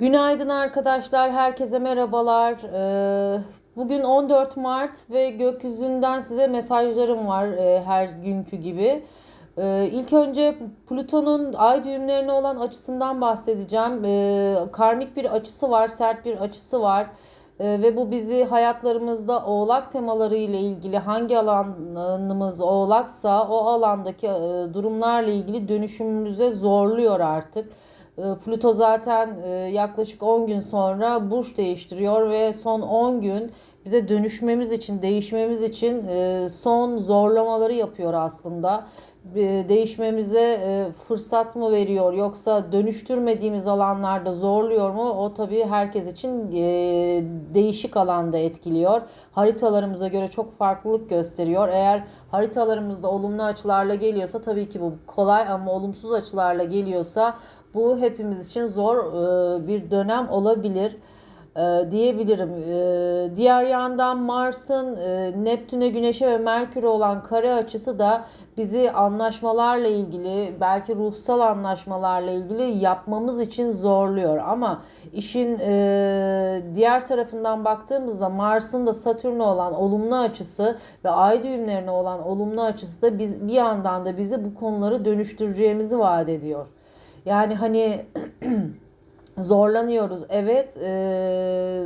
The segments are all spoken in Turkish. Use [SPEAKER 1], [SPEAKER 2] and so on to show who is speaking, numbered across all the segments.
[SPEAKER 1] Günaydın arkadaşlar, herkese merhabalar. Ee, Bugün 14 Mart ve gökyüzünden size mesajlarım var e, her günkü gibi. Ee, İlk önce Plüton'un ay düğümlerine olan açısından bahsedeceğim. Ee, Karmik bir açısı var, sert bir açısı var. Ve bu bizi hayatlarımızda oğlak temaları ile ilgili hangi alanımız oğlaksa o alandaki e, durumlarla ilgili dönüşümümüze zorluyor artık. E, Plüto zaten e, yaklaşık 10 gün sonra burç değiştiriyor ve son 10 gün bize dönüşmemiz için, değişmemiz için e, son zorlamaları yapıyor aslında. Değişmemize e, fırsat mı veriyor yoksa dönüştürmediğimiz alanlarda zorluyor mu? O tabii herkes için değişik alanda etkiliyor. Haritalarımıza göre çok farklılık gösteriyor. Eğer haritalarımızda olumlu açılarla geliyorsa tabii ki bu kolay ama olumsuz açılarla geliyorsa bu hepimiz için zor e, bir dönem olabilir e, diyebilirim. E, Diğer yandan Mars'ın Neptün'e, Güneş'e ve Merkür'e olan kare açısı da bizi anlaşmalarla ilgili, belki ruhsal anlaşmalarla ilgili yapmamız için zorluyor. Ama işin diğer tarafından baktığımızda Mars'ın da Satürn'e olan olumlu açısı ve ay düğümlerine olan olumlu açısı da biz bir yandan da bizi bu konuları dönüştüreceğimizi vaat ediyor. Yani hani zorlanıyoruz. Evet, eee,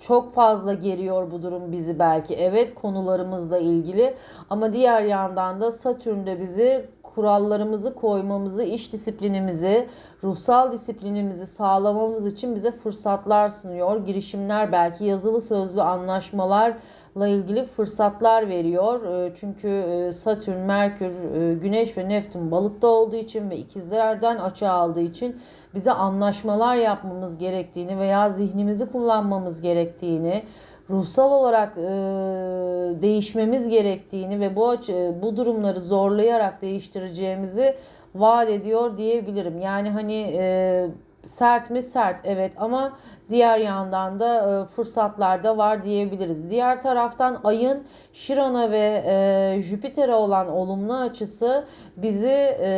[SPEAKER 1] çok fazla geriyor bu durum bizi belki. Evet, konularımızla ilgili ama diğer yandan da Satürn de bizi kurallarımızı koymamızı, iş disiplinimizi, ruhsal disiplinimizi sağlamamız için bize fırsatlar sunuyor. Girişimler belki yazılı sözlü anlaşmalarla ilgili fırsatlar veriyor. E, Çünkü e, Satürn, Merkür, e, Güneş ve Neptün balıkta olduğu için ve ikizlerden açığa aldığı için bize anlaşmalar yapmamız gerektiğini veya zihnimizi kullanmamız gerektiğini, ruhsal olarak e, değişmemiz gerektiğini ve bu bu durumları zorlayarak değiştireceğimizi vaat ediyor diyebilirim. Yani hani e, sert mi sert evet ama diğer yandan da e, fırsatlar da var diyebiliriz. Diğer taraftan ayın Şiron'a ve e, Jüpiter'e olan olumlu açısı bizi e,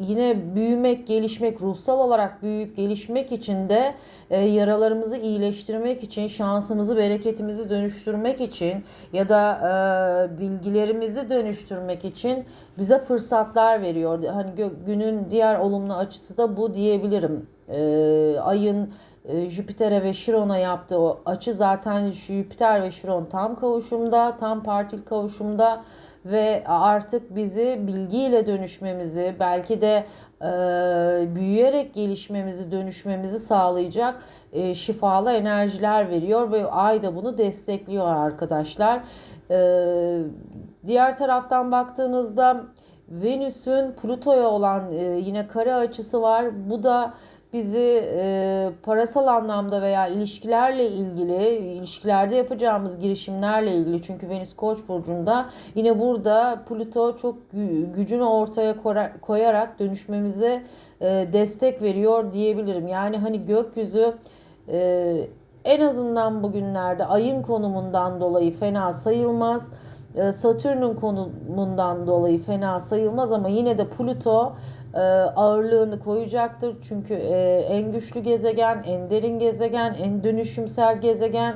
[SPEAKER 1] yine büyümek, gelişmek, ruhsal olarak büyüyüp gelişmek için de e, yaralarımızı iyileştirmek için, şansımızı, bereketimizi dönüştürmek için ya da e, bilgilerimizi dönüştürmek için bize fırsatlar veriyor. Hani günün diğer olumlu açısı da bu diyebilirim. E, ayın e, Jüpiter'e ve Şiron'a yaptığı o açı zaten Jüpiter ve Şiron tam kavuşumda, tam partil kavuşumda ve artık bizi bilgiyle dönüşmemizi, belki de e, büyüyerek gelişmemizi, dönüşmemizi sağlayacak e, şifalı enerjiler veriyor ve ay da bunu destekliyor arkadaşlar. E, diğer taraftan baktığımızda Venüs'ün Plüto'ya olan e, yine kare açısı var. Bu da bizi e, parasal anlamda veya ilişkilerle ilgili, ilişkilerde yapacağımız girişimlerle ilgili çünkü Venüs Koç burcunda yine burada Plüto çok gü- gücünü ortaya koyarak dönüşmemize e, destek veriyor diyebilirim. Yani hani gökyüzü e, en azından bugünlerde ayın konumundan dolayı fena sayılmaz. E, Satürn'ün konumundan dolayı fena sayılmaz ama yine de Plüto ağırlığını koyacaktır. Çünkü e, en güçlü gezegen, en derin gezegen, en dönüşümsel gezegen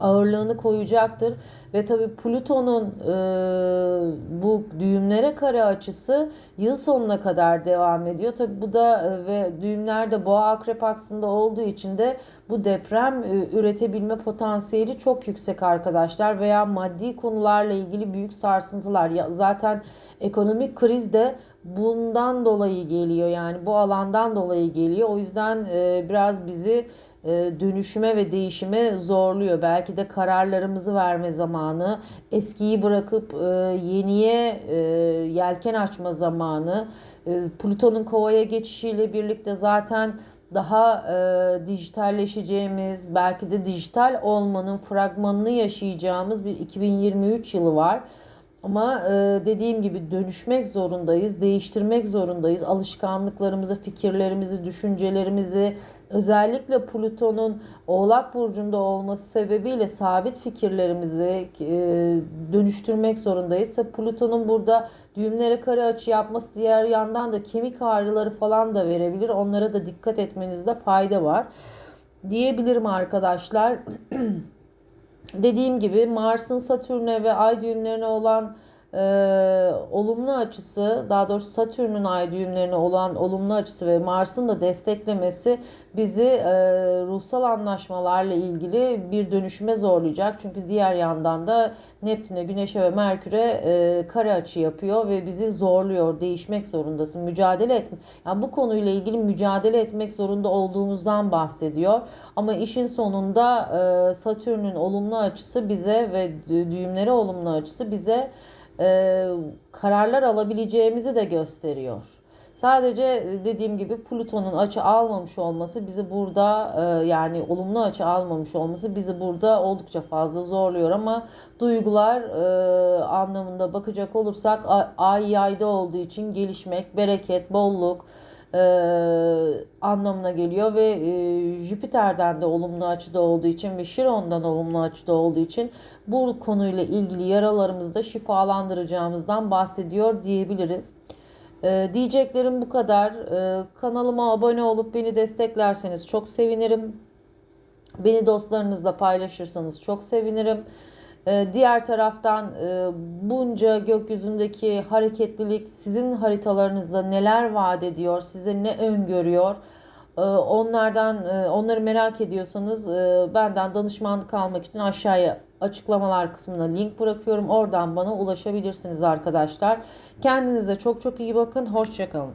[SPEAKER 1] ağırlığını koyacaktır. Ve tabii Plüton'un e, bu düğümlere kare açısı yıl sonuna kadar devam ediyor. Tabii bu da e, ve düğümler de boğa akrep aksında olduğu için de bu deprem e, üretebilme potansiyeli çok yüksek arkadaşlar. Veya maddi konularla ilgili büyük sarsıntılar. Ya, zaten ekonomik kriz de bundan dolayı geliyor. Yani bu alandan dolayı geliyor. O yüzden e, biraz bizi dönüşüme ve değişime zorluyor. Belki de kararlarımızı verme zamanı, eskiyi bırakıp e, yeniye e, yelken açma zamanı. E, Plüton'un kovaya geçişiyle birlikte zaten daha e, dijitalleşeceğimiz, belki de dijital olmanın fragmanını yaşayacağımız bir 2023 yılı var. Ama e, dediğim gibi dönüşmek zorundayız, değiştirmek zorundayız. Alışkanlıklarımızı, fikirlerimizi, düşüncelerimizi, özellikle Plüton'un Oğlak Burcu'nda olması sebebiyle sabit fikirlerimizi e, dönüştürmek zorundayız. Plüton'un burada düğümlere kare açı yapması diğer yandan da kemik ağrıları falan da verebilir. Onlara da dikkat etmenizde fayda var. Diyebilirim arkadaşlar. Dediğim gibi Mars'ın Satürn'e ve Ay düğümlerine olan e, olumlu açısı, daha doğrusu Satürn'ün Ay düğümlerine olan olumlu açısı ve Mars'ın da desteklemesi bizi e, ruhsal anlaşmalarla ilgili bir dönüşüme zorlayacak. Çünkü diğer yandan da Neptün'e, Güneş'e ve Merkür'e e, kare açı yapıyor ve bizi zorluyor. Değişmek zorundasın, mücadele et. Yani bu konuyla ilgili mücadele etmek zorunda olduğumuzdan bahsediyor. Ama işin sonunda e, Satürn'ün olumlu açısı bize ve dü- düğümlere olumlu açısı bize e, kararlar alabileceğimizi de gösteriyor. Sadece e, dediğim gibi Plüton'un açı almamış olması bizi burada e, yani olumlu açı almamış olması bizi burada oldukça fazla zorluyor ama duygular e, anlamında bakacak olursak ay, ay yayda olduğu için gelişmek, bereket, bolluk e, anlamına geliyor ve e, Jüpiter'den de olumlu açıda olduğu için ve Şiron'dan olumlu açıda olduğu için bu konuyla ilgili yaralarımızda şifalandıracağımızdan bahsediyor diyebiliriz. Ee, diyeceklerim bu kadar. Ee, kanalıma abone olup beni desteklerseniz çok sevinirim. Beni dostlarınızla paylaşırsanız çok sevinirim. Ee, diğer taraftan e, bunca gökyüzündeki hareketlilik sizin haritalarınızda neler vaat ediyor, size ne öngörüyor? Ee, onlardan e, onları merak ediyorsanız e, benden danışmanlık almak için aşağıya açıklamalar kısmına link bırakıyorum. Oradan bana ulaşabilirsiniz arkadaşlar. Kendinize çok çok iyi bakın. Hoşçakalın.